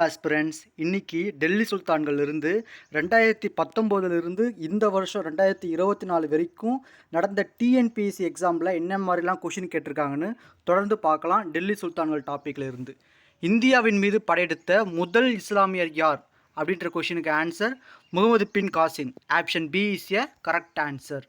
Aspirants இன்னைக்கு டெல்லி சுல்தான்கள்லேருந்து ரெண்டாயிரத்தி பத்தொம்போதுலேருந்து இந்த வருஷம் ரெண்டாயிரத்தி இருபத்தி நாலு வரைக்கும் நடந்த டிஎன்பிஎஸ்சி எக்ஸாமில் என்ன மாதிரிலாம் கொஷின் கேட்டிருக்காங்கன்னு தொடர்ந்து பார்க்கலாம். டெல்லி சுல்தான்கள் டாப்பிக்கில் இருந்து இந்தியாவின் மீது படையெடுத்த முதல் இஸ்லாமியர் யார்? அப்படின்ற கொஷினுக்கு answer Muhammad bin Qasim. Option B is a correct answer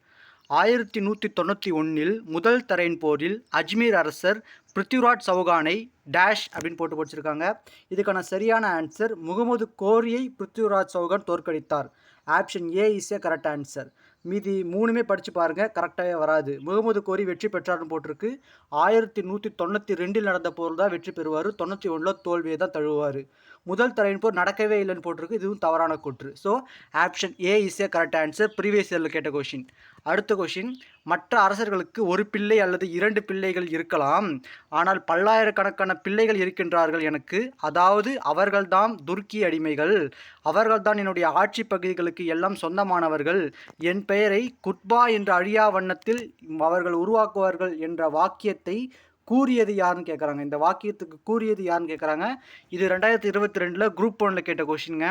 ஆயிரத்தி நூற்றி தொண்ணூற்றி ஒன்றில் முதல் தரையின் போரில் அஜ்மீர் அரசர் பிருத்விராஜ் சௌகானை டேஷ் அப்படின்னு போட்டு படிச்சிருக்காங்க. இதுக்கான சரியான ஆன்சர் முகமது கோரியை பிருத்விராஜ் சௌகான் தோற்கடித்தார். Option A is a correct answer. மீதி மூணுமே படித்து பாருங்கள் கரெக்டாகவே வராது. முகமது கோரி வெற்றி பெற்றார்னு போட்டிருக்கு. ஆயிரத்தி நூற்றி தொண்ணூற்றி ரெண்டில் நடந்த போர் தான் வெற்றி பெறுவார். தொண்ணூற்றி ஒன்றில் தோல்வியை தான் தழுவார் முதல் தரையின் போர் நடக்கவே இல்லைன்னு போட்டிருக்கு. இதுவும் தவறான கூற்று. So option A is a correct answer previous இயரில் கேட்ட கொஷின் அடுத்த கொஷின் மற்ற அரசர்களுக்கு ஒரு பிள்ளை அல்லது இரண்டு பிள்ளைகள் இருக்கலாம். ஆனால் பல்லாயிரக்கணக்கான பிள்ளைகள் இருக்கின்றார்கள் எனக்கு. அதாவது அவர்கள்தான் துர்க்கி அடிமைகள். அவர்கள்தான் என்னுடைய ஆட்சி பகுதிகளுக்கு எல்லாம் சொந்தமானவர்கள். என் பெயரை குட்பா என்ற அழியா வண்ணத்தில் அவர்கள் உருவாக்குவார்கள் என்ற வாக்கியத்தை கூறியது யாருன்னு கேட்குறாங்க இந்த வாக்கியத்துக்கு கூறியது யாருன்னு கேட்குறாங்க இது ரெண்டாயிரத்தி இருபத்தி ரெண்டில் குரூப் ஒனில் கேட்ட கொஷினுங்க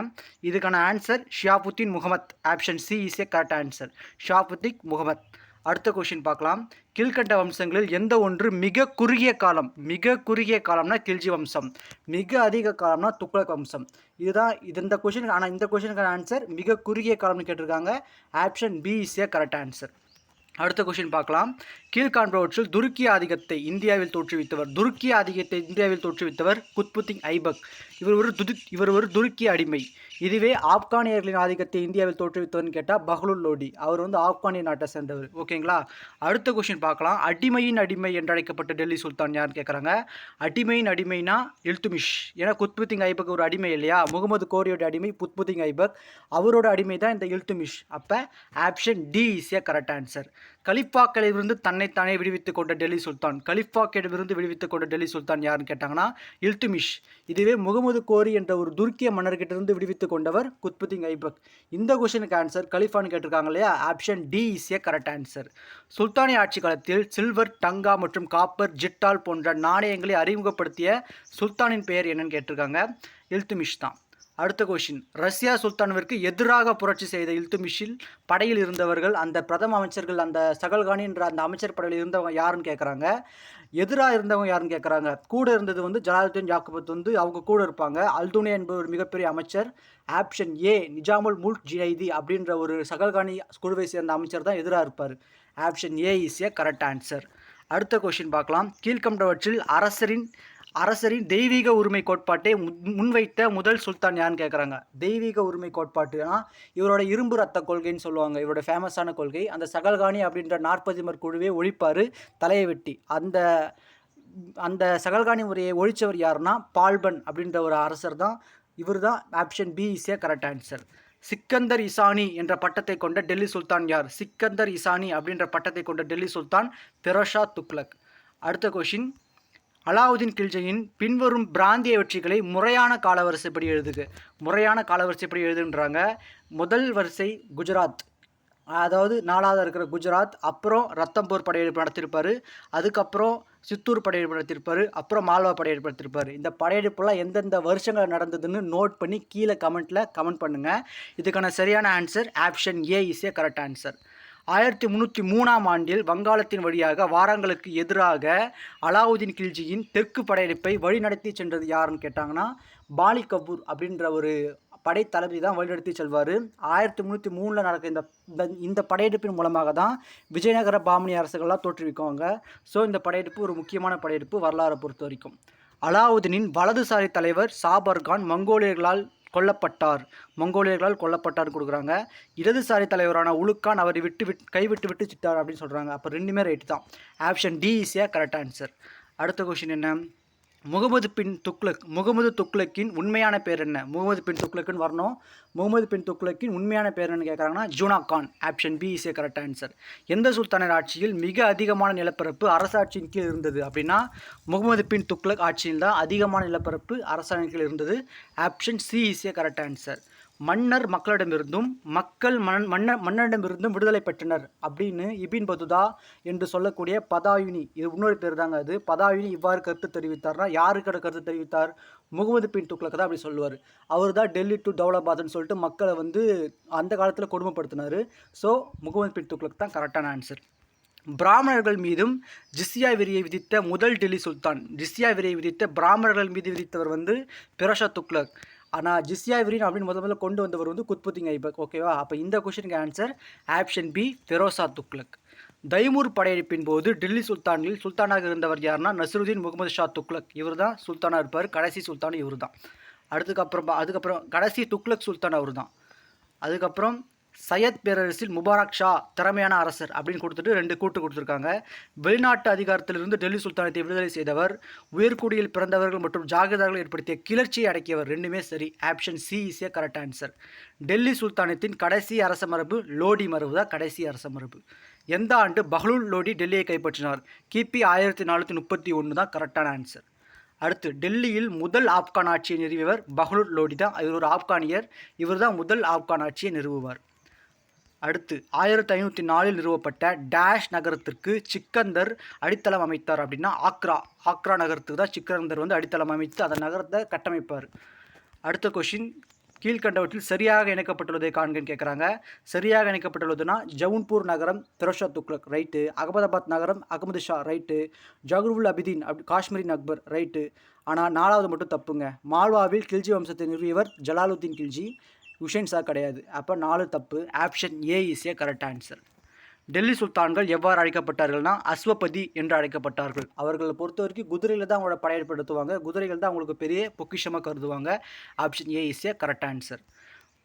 இதுக்கான answer Shihabuddin Muhammad. Option C is a correct answer ஷியாபுத்திக் Muhammad. அடுத்த கொஷின் பார்க்கலாம். கீழ்கண்ட வம்சங்களில் எந்த ஒன்று மிக குறுகிய காலம் மிக குறுகிய காலம்னா கில்ஜி வம்சம் மிக அதிக காலம்னா துக்ளக் வம்சம். இதுதான் இது இந்த கொஷின் ஆனால் இந்த கொஷினுக்கான ஆன்சர் மிக குறுகிய காலம்னு கேட்டிருக்காங்க. Option B is a correct answer அடுத்த கொஷின் பார்க்கலாம். கீழ்காண்பவற்றில் துருக்கி ஆதிக்கத்தை இந்தியாவில் தோற்றுவித்தவர். துருக்கி ஆதிக்கத்தை இந்தியாவில் தோற்றுவித்தவர் குத்புத்தின் ஐபக். இவர் ஒரு துது இவர் ஒரு துருக்கி அடிமை. இதுவே ஆப்கானியர்களின் ஆதிக்கத்தை இந்தியாவில் தோற்றுவித்தவர்னு கேட்டால் பஹ்லுல் லோடி. அவர் வந்து ஆப்கானிய நாட்டை சேர்ந்தவர். ஓகேங்களா? அடுத்த கொஷின் பார்க்கலாம். அடிமையின் அடிமை என்றழைக்கப்பட்ட டெல்லி சுல்தான் யாருன்னு கேட்குறாங்க அடிமையின் அடிமைனா இல்துமிஷ். ஏன்னா குத்புத்திங் ஐபக் ஒரு அடிமை இல்லையா? முகமது கோரியோட அடிமை புத்புத்திங் ஐபக். அவரோட அடிமை தான் இந்த இல்துமிஷ். அப்போ option D is a correct answer கலிஃபாக்களிலிருந்து தன்னைத்தானே விடுவித்துக் கொண்ட டெல்லி சுல்தான். கலிஃபாக்கிடமிருந்து விடுவித்துக் கொண்ட டெல்லி சுல்தான் யாருன்னு கேட்டாங்கன்னா இல்துமிஷ். இதுவே முகமது கோரி என்ற ஒரு துருக்கிய மன்னர்கிட்ட இருந்து விடுவித்துக் கொண்டவர் குத்புத்திங் ஐபக். இந்த கொஷனுக்கு ஆன்சர் கலிஃபான்னு கேட்டிருக்காங்க இல்லையா? Option D is a correct answer சுல்தானிய ஆட்சி காலத்தில் சில்வர் டங்கா மற்றும் காப்பர் ஜிட்டால் போன்ற நாணயங்களை அறிமுகப்படுத்திய சுல்தானின் பெயர் என்னன்னு கேட்டிருக்காங்க இல்துமிஷ் தான். அடுத்த கொஷின் ரஷ்யா சுல்தானுவிற்கு எதிராக புரட்சி செய்த இல்துமிஷில் படையில் இருந்தவர்கள் அந்த பிரதம அமைச்சர்கள் அந்த சகல்கானின்ற அந்த அமைச்சர் படையில் இருந்தவங்க யாருன்னு கேட்குறாங்க எதிராக இருந்தவங்க யாருன்னு கேட்குறாங்க கூட இருந்தது வந்து ஜலாலுத்தீன் ஜாக்குபத் வந்து அவங்க கூட இருப்பாங்க. அல்துனே என்பவர் ஒரு மிகப்பெரிய அமைச்சர். ஆப்ஷன் ஏ நிஜாமுல் முல்க் ஜினைதி அப்படின்ற ஒரு சகல்கானி குழுவை சேர்ந்த அமைச்சர் தான் எதிராக இருப்பார். Option A is a correct answer அடுத்த கொஷின் பார்க்கலாம். கீழ்கண்டவற்றில் அரசரின் அரசரின் தெய்வீக உரிமை கோட்பாட்டை முன்வைத்த முதல் சுல்தான் யான்னு கேட்குறாங்க தெய்வீக உரிமை கோட்பாட்டுனா இவரோட இரும்பு ரத்த கொள்கைன்னு சொல்லுவாங்க. இவரோட ஃபேமஸான கொள்கை. அந்த சகல்கானி அப்படின்ற நாற்பதிமர் குழுவே ஒழிப்பார் தலையை வெட்டி. அந்த அந்த சகல்காணி முறையை ஒழித்தவர் யாருன்னா பால்பன் அப்படின்ற ஒரு அரசர் தான். இவர் தான் option B is correct answer Sikandar Isani என்ற பட்டத்தை கொண்ட டெல்லி சுல்தான் யார்? சிக்கந்தர் இசானி அப்படின்ற பட்டத்தை கொண்ட டெல்லி சுல்தான் பெரோஷா துக்லக் அடுத்த கொஷின் அலாவுதீன் கில்ஜியின் பின்வரும் பிராந்திய வெற்றிகளை முறையான காலவரிசைப்படி எழுதுக. முறையான காலவரிசைப்படி எழுதுன்றாங்க. முதல் வரிசை குஜராத். அதாவது நாலாவது இருக்கிற குஜராத் அப்புறம் ரத்தம்பூர் படையெடுப்பு நடத்தியிருப்பார் அதுக்கப்புறம் சித்தூர் படையெடுப்பு நடத்தியிருப்பார் அப்புறம் மால்வா படையெடுப்பு நடத்தியிருப்பார் இந்த படையெடுப்புலாம் எந்தெந்த வருஷங்கள் நடந்ததுன்னு நோட் பண்ணி கீழே கமெண்ட்டில் கமெண்ட் பண்ணுங்கள் இதுக்கான சரியான answer option A is a correct answer ஆயிரத்தி முந்நூற்றி மூணாம் ஆண்டில் வங்காளத்தின் வழியாக வாரங்களுக்கு எதிராக அலாவுதீன் கில்ஜியின் தெற்கு படையெடுப்பை வழிநடத்தி சென்றது யாருன்னு கேட்டாங்கன்னா பாலி கபூர் அப்படின்ற ஒரு படை தளபதி தான் வழிநடத்தி செல்வார். ஆயிரத்தி முந்நூற்றி மூணில் நடக்க இந்த இந்த படையெடுப்பின் மூலமாக தான் விஜயநகர பாமணி அரசுகள்லாம் தோற்றுவிக்குவாங்க. ஸோ இந்த படையெடுப்பு ஒரு முக்கியமான படையெடுப்பு வரலாறை பொறுத்த வரைக்கும். அலாவுதீனின் வலதுசாரி தலைவர் சாபர்கான் மங்கோலியர்களால் கொல்லப்பட்டார். மங்கோலியர்களால் கொல்லப்பட்டார் கொடுக்குறாங்க. இடதுசாரி தலைவரான உலுக்கான் அவரை விட்டு விட்டு கைவிட்டு விட்டு சிட்டார் அப்படின்னு சொல்கிறாங்க அப்போ ரெண்டுமே ரைட்டு தான். Option D is a correct answer அடுத்த கொஷின் என்ன? முகமது பின் துக்லக் முகமது துக்லக்கின் உண்மையான பேர் என்ன? முகமது பின் துக்ளக்குன்னு வரணும். முகமது பின் துக்லக்கின் உண்மையான பேர் என்ன கேட்குறாங்கன்னா Juna Khan. Option B is a correct answer எந்த சுல்தானர் ஆட்சியில் மிக அதிகமான நிலப்பரப்பு அரசாட்சியின் கீழ் இருந்தது அப்படின்னா முகமது பின் துக்லக் ஆட்சியில் தான் அதிகமான நிலப்பரப்பு அரசாங்க கீழ் இருந்தது. Option C is a correct answer மன்னர் மக்களிடமிருந்தும் மக்கள் மன்னன் மன்னர் மன்னரிடமிருந்தும் விடுதலை பெற்றனர் அப்படின்னு இபின் பதுதா என்று சொல்லக்கூடிய பதாயுனி இது இன்னொரு பேர் தாங்க அது. பதாயுனி இவ்வாறு கருத்து தெரிவித்தார்னா யாருக்கு கருத்து தெரிவித்தார்? முகமது பின் துக்ளக் தான் அப்படி சொல்லுவார். அவர் தான் டெல்லி டு தௌலாபாத்னு சொல்லிட்டு மக்களை வந்து அந்த காலத்தில் கொடுமைப்படுத்தினார். ஸோ முகமது பின் துக்ளக் தான் கரெக்டான ஆன்சர் பிராமணர்கள் மீதும் ஜிஸ்யா விரியை விதித்த முதல் டெல்லி சுல்தான். ஜிஸ்யா விரியை விதித்த பிராமணர்கள் மீது விதித்தவர் வந்து பிரஷா துக்ளக். ஆனால் ஜிஸ்யா விரின் அப்படின்னு முதல் முதல்ல கொண்டு வந்தவர் வந்து குத்புத்திங் ஐபக் ஓகேவா அப்போ இந்த கொஷனுக்கு answer option B Firoz Shah Tughlaq Timur படையெடுப்பின் போது டெல்லி சுல்தான்களில் சுல்தானாக இருந்தவர் யாருன்னா நசருதீன் முகமது ஷா துக்லக் இவர் தான் சுல்தானாக இருப்பார் கடைசி சுல்தான் இவர் தான் அதுக்கப்புறம் அதுக்கப்புறம் கடைசி துக்லக் சுல்தான் அவர் தான் அதுக்கப்புறம் சையத் பேரரசில் முபாரக் ஷா திறமையான அரசர் அப்படின்னு கொடுத்துட்டு ரெண்டு கூட்டு கொடுத்துருக்காங்க. வெளிநாட்டு அதிகாரத்திலிருந்து டெல்லி சுல்தானத்தை விடுதலை செய்தவர் உயர்குடியில் பிறந்தவர்கள் மற்றும் ஜாகிரதார்கள் ஏற்படுத்திய கிளர்ச்சியை அடக்கியவர் ரெண்டுமே சரி. Option C is a correct answer Delhi சுல்தானத்தின் கடைசி அரச மரபு லோடி மரபு தான் கடைசி அரச மரபு. எந்த ஆண்டு பஹ்லூல் லோடி டெல்லியை கைப்பற்றினார்? கிபி ஆயிரத்தி நானூற்றி முப்பத்தி ஒன்று தான் கரெக்டான ஆன்சர் அடுத்து டெல்லியில் முதல் ஆப்கான் ஆட்சியை நிறுவியவர் பஹ்லூர் லோடி தான். இவர் ஒரு ஆப்கானியர் இவர் தான் முதல் ஆப்கான் ஆட்சியை நிறுவுவார். அடுத்து ஆயிரத்தி ஐநூற்றி நாலில் நிறுவப்பட்ட டேஷ் நகரத்திற்கு சிக்கந்தர் அடித்தளம் அமைத்தார் அப்படின்னா ஆக்ரா. ஆக்ரா நகரத்துக்கு தான் சிக்கந்தர் வந்து அடித்தளம் அமைத்து அந்த நகரத்தை கட்டமைப்பார். அடுத்த கொஷின் கீழ்கண்டவற்றில் சரியாக இணைக்கப்பட்டுள்ளதை காண்கன்னு கேட்குறாங்க சரியாக இணைக்கப்பட்டுள்ளதுன்னா ஜவுன்பூர் நகரம் திரோஷா துக்ளக் ரைட்டு அகமதாபாத் நகரம் அகமது ஷா ரைட்டு ஜஹருல் அபிதீன் அப் காஷ்மீரின் அக்பர் ரைட்டு ஆனால் நாலாவது மட்டும் தப்புங்க. மால்வாவில் கில்ஜி வம்சத்தை நிறுவியவர் ஜலாலுத்தீன் கில்ஜி. உஷேன் கிடையாது. அப்போ நாலு தப்பு. Option A is a correct answer Delhi சுல்தான்கள் எவ்வாறு அழைக்கப்பட்டார்கள்னா அஸ்வபதி என்று அழைக்கப்பட்டார்கள். அவர்களை பொறுத்த வரைக்கும் குதிரையில் தான் அவங்களோட படையெடுப்படுத்துவாங்க குதிரைகள் தான் அவங்களுக்கு பெரிய பொக்கிஷமாக கருதுவாங்க. Option A is a correct answer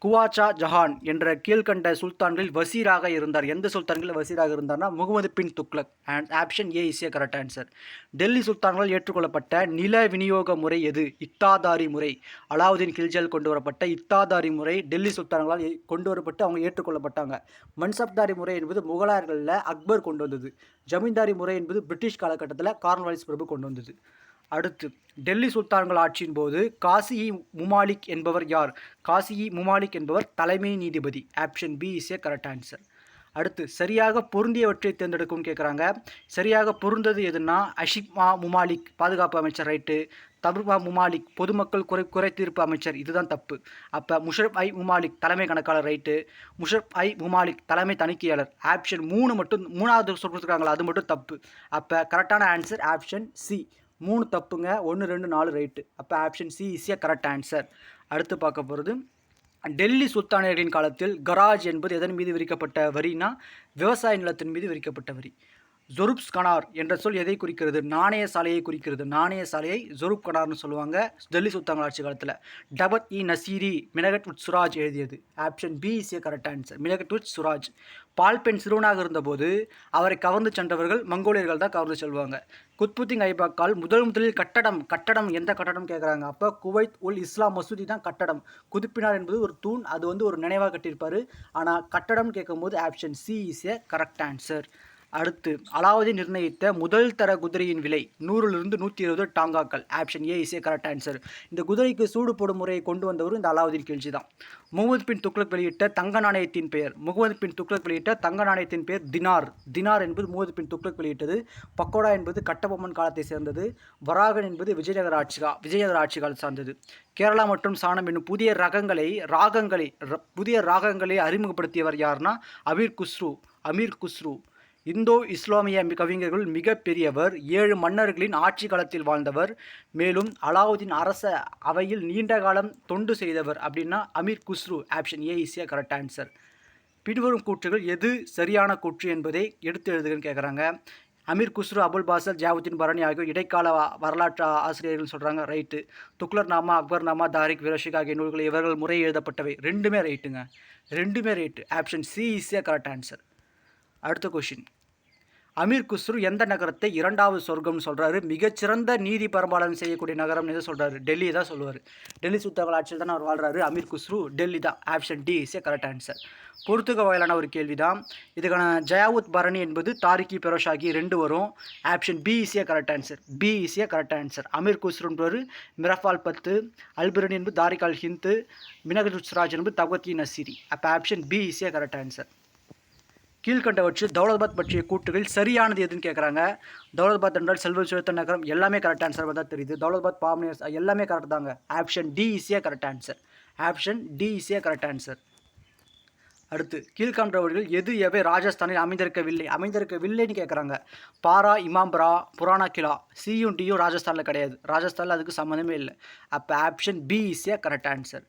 Khwaja Jahan என்ற கீழ்கண்ட சுல்தான்களில் வசீராக இருந்தார். எந்த சுல்தான்களில் வசீராக இருந்தார்னா Muhammad bin Tughlaq and option A is a correct answer Delhi சுல்தான்களால் ஏற்றுக்கொள்ளப்பட்ட நில விநியோக முறை எது? இத்தாதாரி முறை. அலாவுதீன் கில்ஜியால் கொண்டு வரப்பட்ட இத்தாதாரி முறை டெல்லி சுல்தான்களால் கொண்டு வரப்பட்டு அவங்க ஏற்றுக்கொள்ளப்பட்டாங்க. மன்சப்தாரி முறை என்பது முகலாயர்களில் அக்பர் கொண்டு வந்தது. ஜமீன்தாரி முறை என்பது பிரிட்டிஷ் காலகட்டத்தில் கார்ன்வாலிஸ் பிரபு கொண்டு வந்தது. அடுத்து டெல்லி சுல்தான்கள் ஆட்சியின் போது காசியி முமாலிக் என்பவர் யார்? காசியி முமாலிக் என்பவர் தலைமை நீதிபதி. Option B is a correct answer. அடுத்து சரியாக பொருந்தியவற்றை தேர்ந்தெடுக்கும்னு கேட்குறாங்க சரியாக பொருந்தது எதுன்னா அஷிக்மா முமாலிக் பாதுகாப்பு அமைச்சர் ரைட்டு. தபுர்மா முமாலிக் பொதுமக்கள் குறை குறை தீர்ப்பு அமைச்சர். இதுதான் தப்பு. அப்போ முஷரப் ஐ முமாலிக் தலைமை கணக்காளர் ரைட்டு. முஷரப் ஐ முமாலிக் தலைமை தணிக்கையாளர். ஆப்ஷன் மூணு மட்டும் மூணாவது சொல்லிருக்காங்களா அது மட்டும் தப்பு. அப்போ கரெக்டான ஆன்சர் ஆப்ஷன் சி. மூணு தப்புங்க ஒன்று ரெண்டு நாலு ரைட்டு அப்போ option C is a correct answer அடுத்து பார்க்க போகிறது டெல்லி சுல்தானியர்களின் காலத்தில் கராஜ் என்பது எதன் மீது விரிக்கப்பட்ட வரினா விவசாய நிலத்தின் மீது விரிக்கப்பட்ட வரி. ஜொருப்ஸ் கனார் என்ற சொல் எதை குறிக்கிறது? நாணய சாலையை குறிக்கிறது. நாணய சாலையை ஜொருப் கனார்னு சொல்லுவாங்க டெல்லி சுல்தான்கள் ஆட்சி காலத்தில். டபத் இ நசீரி மினகட் உட் சுராஜ் எழுதியது. Option B is a correct answer மினகட் உட் சுராஜ் பால்பென் சிறுவனாக இருந்தபோது அவரை கவர்ந்து சென்றவர்கள் மங்கோலியர்கள் தான் கவர்ந்து செல்வாங்க. குத்புத்தின் ஐபாக்கால் முதல் முதலில் கட்டடம் கட்டடம் எந்த கட்டடம் கேட்குறாங்க அப்போ குவைத் உல் இஸ்லாம் மசூதி தான் கட்டடம். குதுப்பினார் என்பது ஒரு தூண் அது வந்து ஒரு நினைவாக கட்டியிருப்பார். ஆனால் கட்டடம் கேட்கும்போது option C is a correct answer அடுத்து அலாவுதீன் நிர்ணயித்த முதல் தர குதிரையின் விலை நூறுலிருந்து நூற்றி இருபது டாங்காக்கள். Option A is a correct answer. இந்த குதிரைக்கு சூடு போடும் முறையை கொண்டு வந்தவர் இந்த அலாவுதீன் கில்ஜி தான் முகமது பின் துக்ளக் வெளியிட்ட தங்க நாணயத்தின் பெயர். முகமது பின் துக்ளக் வெளியிட்ட தங்க நாணயத்தின் பெயர் தினார். தினார் என்பது முகமது பின் துக்ளக் வெளியிட்டது. பக்கோடா என்பது கட்டபொம்மன் காலத்தை சேர்ந்தது. வராகன் என்பது விஜயநகர ஆட்சிகா விஜயநகர ஆட்சி காலம் சார்ந்தது. கேரளா மற்றும் சாணம் என்னும் புதிய ரகங்களை ராகங்களை ர- புதிய ராகங்களை அறிமுகப்படுத்தியவர் யார்னா அமீர் குஸ்ரு. அமீர் குஸ்ரு. இந்தோ இஸ்லாமிய கவிஞர்கள் மிக மிகப்பெரியவர் ஏழு மன்னர்களின் ஆட்சி காலத்தில் வாழ்ந்தவர் மேலும் அலாவுதீன் அரச அவையில் நீண்ட காலம் தொண்டு செய்தவர் அப்படின்னா Amir Khusrau option A is correct answer பின்வரும் கூற்றுகள் எது சரியான கூற்று என்பதை எடுத்து எழுதுகன்னு கேட்குறாங்க அமீர் குஸ்ரு அபுல் பாசல் ஜாவுதீன் பரணி ஆகியோர் இடைக்கால வரலாற்று ஆசிரியர்கள் சொல்கிறாங்க ரைட்டு துக்ளர் நாமா அக்பர் நாமா தாரிக் விரஷிக் ஆகிய நூல்கள் இவர்கள் முறை எழுதப்பட்டவை. ரெண்டுமே ரைட்டுங்க ரெண்டுமே right option C is a correct answer அடுத்த கொஷின் அமீர் குஸ்ரு எந்த நகரத்தை இரண்டாவது சொர்க்கம்னு சொல்கிறாரு மிகச்சிறந்த நீதி பரம்பாலனம் செய்யக்கூடிய நகரம் எதை சொல்கிறாரு டெல்லி தான் சொல்லுவார். டெல்லி சுத்தகல் ஆட்சியில் தான் அவர் வாழ்கிறாரு அமீர் குஸ்ரு டெல்லி தான். Option D is a correct answer பொறுத்துக்க வகையிலான ஒரு கேள்வி தான் இதுக்கான ஜயாவுத் பரணி என்பது தாரிக்கி பெரோஷாகி ரெண்டு வரும். Option B is correct answer B is correct answer Amir குஸ்ருன்றவர் மிரஃபால் பத்து அல்பிரணி என்பது தாரிகால் ஹிந்து மினகதுஸ்ராஜ் என்பது தவத்தி நசீரி. அப்போ option B is correct answer கீழ்கண்டவற்று Daulatabad பற்றிய கூற்றுகள் சரியானது எதுன்னு கேட்குறாங்க தௌலதாபாத் என்றால் செல்வ செலுத்த நகரம் எல்லாமே கரெக்ட் ஆன்சர் தான் தெரியுது. தௌலதாபாத் பாமனியர்ஸ் எல்லாமே கரெக்ட் தாங்க. ஆப்ஷன் டி இஸியாக கரெக்ட் ஆன்சர் ஆப்ஷன் டி இஸியாக கரெக்ட் ஆன்சர் அடுத்து கீழ்காண்றவர்கள் எது எவை ராஜஸ்தானில் அமைந்திருக்கவில்லை? அமைந்திருக்கவில்லைன்னு கேட்குறாங்க பாரா இமாம்பரா புராணா கிலா சியும் டியும் ராஜஸ்தானில் கிடையாது. ராஜஸ்தானில் அதுக்கு சம்மந்தமே இல்லை. அப்போ option B is correct answer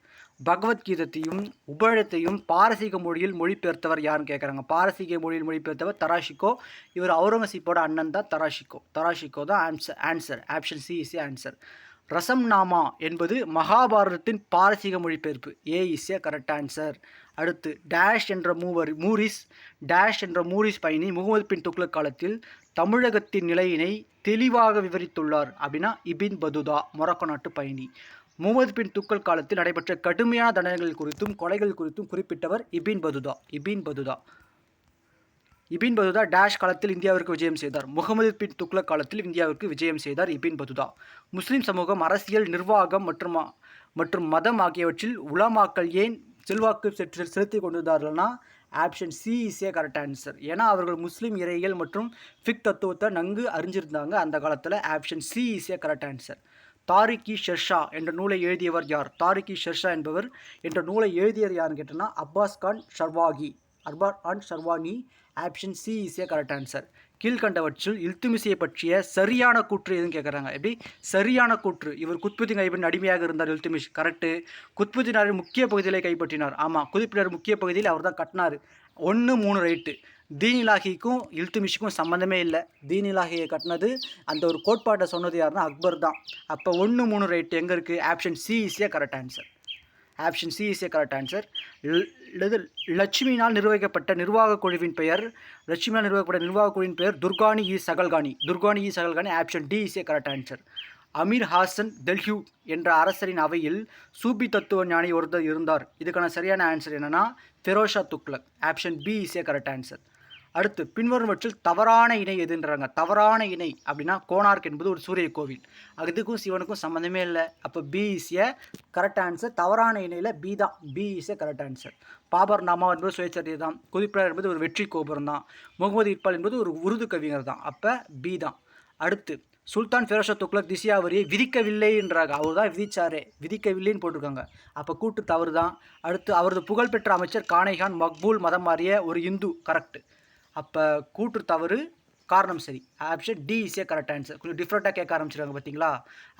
பகவத்கீதத்தையும் உபழத்தையும் பாரசீக மொழியில் மொழிபெயர்த்தவர் யாருன்னு கேட்குறாங்க பாரசீக மொழியில் மொழிபெயர்த்தவர் தராஷிகோ இவர் அவுரங்கசீப்போட அண்ணன் தான் தராஷிகோ தராஷிகோ தான் answer answer option C is answer Razmnama என்பது மகாபாரதத்தின் பாரசீக மொழிபெயர்ப்பு. A is a correct answer அடுத்து டேஷ் என்ற மூவர் மூரிஸ் டேஷ் என்ற மூரிஸ் பயணி முகமது பின் துக்ளக் காலத்தில் தமிழகத்தின் நிலையினை தெளிவாக விவரித்துள்ளார் அப்படின்னா இபின் பதுதா மொரக்கோ நாட்டு பயணி. முகமது பின் துக்கல் காலத்தில் நடைபெற்ற கடுமையான தண்டனைகள் குறித்தும் கொலைகள் குறித்தும் குறிப்பிட்டவர் Ibn Battuta Ibn Battuta. Ibn Battuta dash காலத்தில் இந்தியாவிற்கு விஜயம் செய்தார். முகமது பின் துக்ளக் காலத்தில் இந்தியாவிற்கு விஜயம் செய்தார் இபின் பதுதா. முஸ்லிம் சமூகம் அரசியல் நிர்வாகம் மற்றும் மற்றும் மதம் ஆகியவற்றில் உலமாக்கள் ஏன் செல்வாக்கு செற்று செலுத்தி கொண்டிருந்தார்கள்னா option C is correct answer ஏன்னா அவர்கள் முஸ்லீம் இறையியல் மற்றும் ஃபிக் தத்துவத்தை நன்கு அறிஞ்சிருந்தாங்க. அந்த காலத்தில் option C is correct answer Tarikhi Shershah என்ற நூலை எழுதியவர் யார்? தாரிக்கி ஷெர்ஷா என்பவர் என்ற நூலை எழுதியவர் யாருன்னு கேட்டோன்னா Abbas Khan Sarwani. அர்பார் Khan Sarwani option C is correct answer கீழ்கண்டவற்றில் இல்துமிசையை பற்றிய சரியான கூற்று எதுவும் கேட்குறாங்க எப்படி? சரியான கூற்று. இவர் குத்புதீன் ஐபின் அடிமையாக இருந்தார் இல்துமிஷ் கரெக்டு குத்புதீனாரின் முக்கிய பகுதியிலே கைப்பற்றினார். ஆமாம் குதிப்பினர் முக்கிய பகுதியில் அவர் தான் கட்டினார். ஒன்று மூணு ரைட்டு. தீனிலாகிக்கும் இல்துமிஷுக்கும் சம்மந்தமே இல்லை. தீனிலாகியை கட்டினது அந்த ஒரு கோட்பாட்டை சொன்னது யாருன்னா அக்பர் தான். அப்போ ஒன்று மூணு ரைட்டு எங்கே இருக்குது option C is correct answer option C is a correct answer. லட்சுமியினால் நிர்வகிக்கப்பட்ட நிர்வாக குழுவின் பெயர் லட்சுமியால் நிர்வகிக்கப்பட்ட நிர்வாக குழுவின் பெயர் துர்கானி இ சகல்கானி. துர்கானி இ Chahalgani option D is a correct answer. Amir Hasan Dehlavi என்ற அரசரின் அவையில் சூபி தத்துவ ஞானி ஒருத்தர் இருந்தார். இதுக்கான சரியான ஆன்சர் என்னென்னா Feroz Shah Tughlaq option B is a correct answer. அடுத்து பின்வருமற்றில் தவறான இணை எதுன்றாங்க. தவறான இணை அப்படின்னா கோனார்க் என்பது ஒரு சூரிய கோவில். அதுக்கும் சிவனுக்கும் சம்மந்தமே இல்லை. அப்போ B is a correct answer தவறான இணையில் பி தான். B is a correct answer Baburnama என்பது சுயச்சரிதை தான். குதிப்பினர் என்பது ஒரு வெற்றி கோபுரம் தான். முகமது இக்பால் என்பது ஒரு உருது கவிஞர் தான். அப்போ பி தான். அடுத்து சுல்தான் ஃபெரோஷா துக்ளக் திசியா வரியை விதிக்கவில்லைன்றாங்க அவர் தான் விதிச்சாரே. விதிக்கவில்லைன்னு போட்டிருக்காங்க. அப்போ கூட்டு தவறு தான். அடுத்து அவரது புகழ்பெற்ற அமைச்சர் கானைகான் மக்பூல் மதம் மாறிய ஒரு இந்து கரெக்ட் அப்போ கூற்று தவறு காரணம் சரி. Option D is correct answer கொஞ்சம் டிஃப்ரெண்ட்டாக கேட்க ஆரம்பிச்சிருக்காங்க பார்த்தீங்களா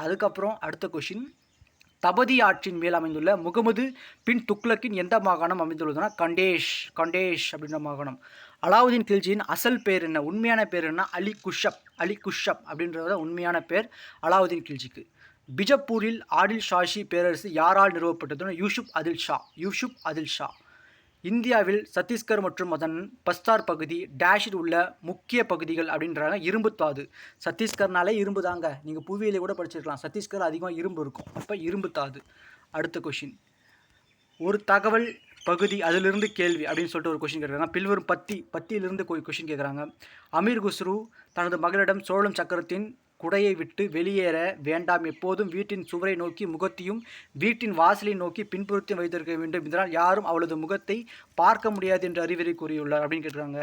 அதுக்கப்புறம் அடுத்த கொஷின் தபதி ஆற்றின் மேல் அமைந்துள்ள முகமது பின் துக்ளக்கின் எந்த மாகாணம் அமைந்துள்ளதுன்னா கண்டேஷ் கண்டேஷ் அப்படின்ற மாகாணம். அலாவுதீன் கில்ஜியின் அசல் பேர் என்ன? உண்மையான பேர் என்ன அலி குஷப் அலி குஷப் அப்படின்றத உண்மையான பேர் அலாவுதீன் கில்ஜிக்கு. பிஜப்பூரில் ஆடில் ஷாஷி பேரரசு யாரால் நிறுவப்பட்டதுன்னு யூசுப் அதில் ஷா யூசுப் அதில் ஷா. இந்தியாவில் சத்தீஸ்கர் மற்றும் அதன் பஸ்தார் பகுதி டேஷில் உள்ள முக்கிய பகுதிகள் அப்படின்றாங்க. இரும்பு தாது. சத்தீஸ்கர்னாலே இரும்பு தாங்க. நீங்கள் புவியிலே கூட படிச்சிருக்கலாம். சத்தீஸ்கர் அதிகமாக இரும்பு இருக்கும். அப்போ இரும்பு தாது. அடுத்த கொஷின் ஒரு தகவல் பகுதி அதிலிருந்து கேள்வி அப்படின்னு சொல்லிட்டு ஒரு கொஷின் கேட்குறாங்க. பில்வரும் பத்தி பத்தியிலிருந்து கொஷின் கேட்குறாங்க. அமீர் குஸ்ரு தனது மகளிடம் சோழம் சக்கரத்தின் குடையை விட்டு வெளியேற வேண்டாம். எப்போதும் வீட்டின் சுவரை நோக்கி முகத்தையும் வீட்டின் வாசலை நோக்கி பின்புறத்தையும் வைத்திருக்க வேண்டும். இதனால் யாரும் அவளது முகத்தை பார்க்க முடியாது என்று அறிவுரை கூறியுள்ளார் அப்படின்னு கேட்டுருக்காங்க.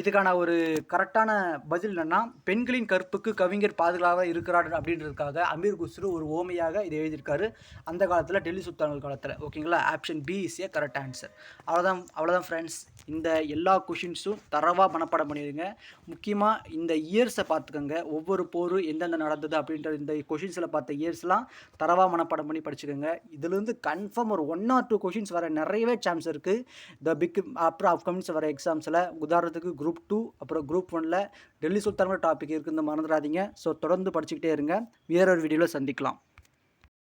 இதுக்கான ஒரு கரெக்டான பதில் என்னென்னா பெண்களின் கற்புக்கு கவிஞர் பாதுகாப்பாக இருக்கிறார் அப்படின்றதுக்காக அமீர் குஸ்ரு ஒரு ஓமையாக இதை எழுதியிருக்காரு. அந்த காலத்தில் டெல்லி சுல்தான்கள் காலத்தில். ஓகேங்களா option B is a correct answer அவ்வளோதான் அவ்வளோதான் ஃப்ரெண்ட்ஸ் இந்த எல்லா கொஷின்ஸும் தரவாக மனப்பாடம் பண்ணிடுங்க. முக்கியமாக இந்த இயர்ஸை பார்த்துக்கோங்க. ஒவ்வொரு போர் எந்தெந்த நடந்தது அப்படின்ற இந்த கொஷின்ஸில் பார்த்த இயர்ஸ்லாம் தரவாக மனப்பாடம் பண்ணி படிச்சுக்கோங்க. இதுலேருந்து கன்ஃபார்ம் ஒரு ஒன் ஆர் டூ கொஷின்ஸ் வர நிறையவே சான்ஸ் இருக்குது த பிக் அப்புறம் அப்கமிங்ஸ் வர எக்ஸாம்ஸில் உதாரணத்துக்கு குரூப் டூ அப்புறம் குரூப் ஒனில் டெல்லி சுல்தானோட டாபிக் இருக்குன்னு மறந்துடாதீங்க. ஸோ தொடர்ந்து படிச்சுக்கிட்டே இருங்க. வேறொரு வீடியோவில் சந்திக்கலாம்.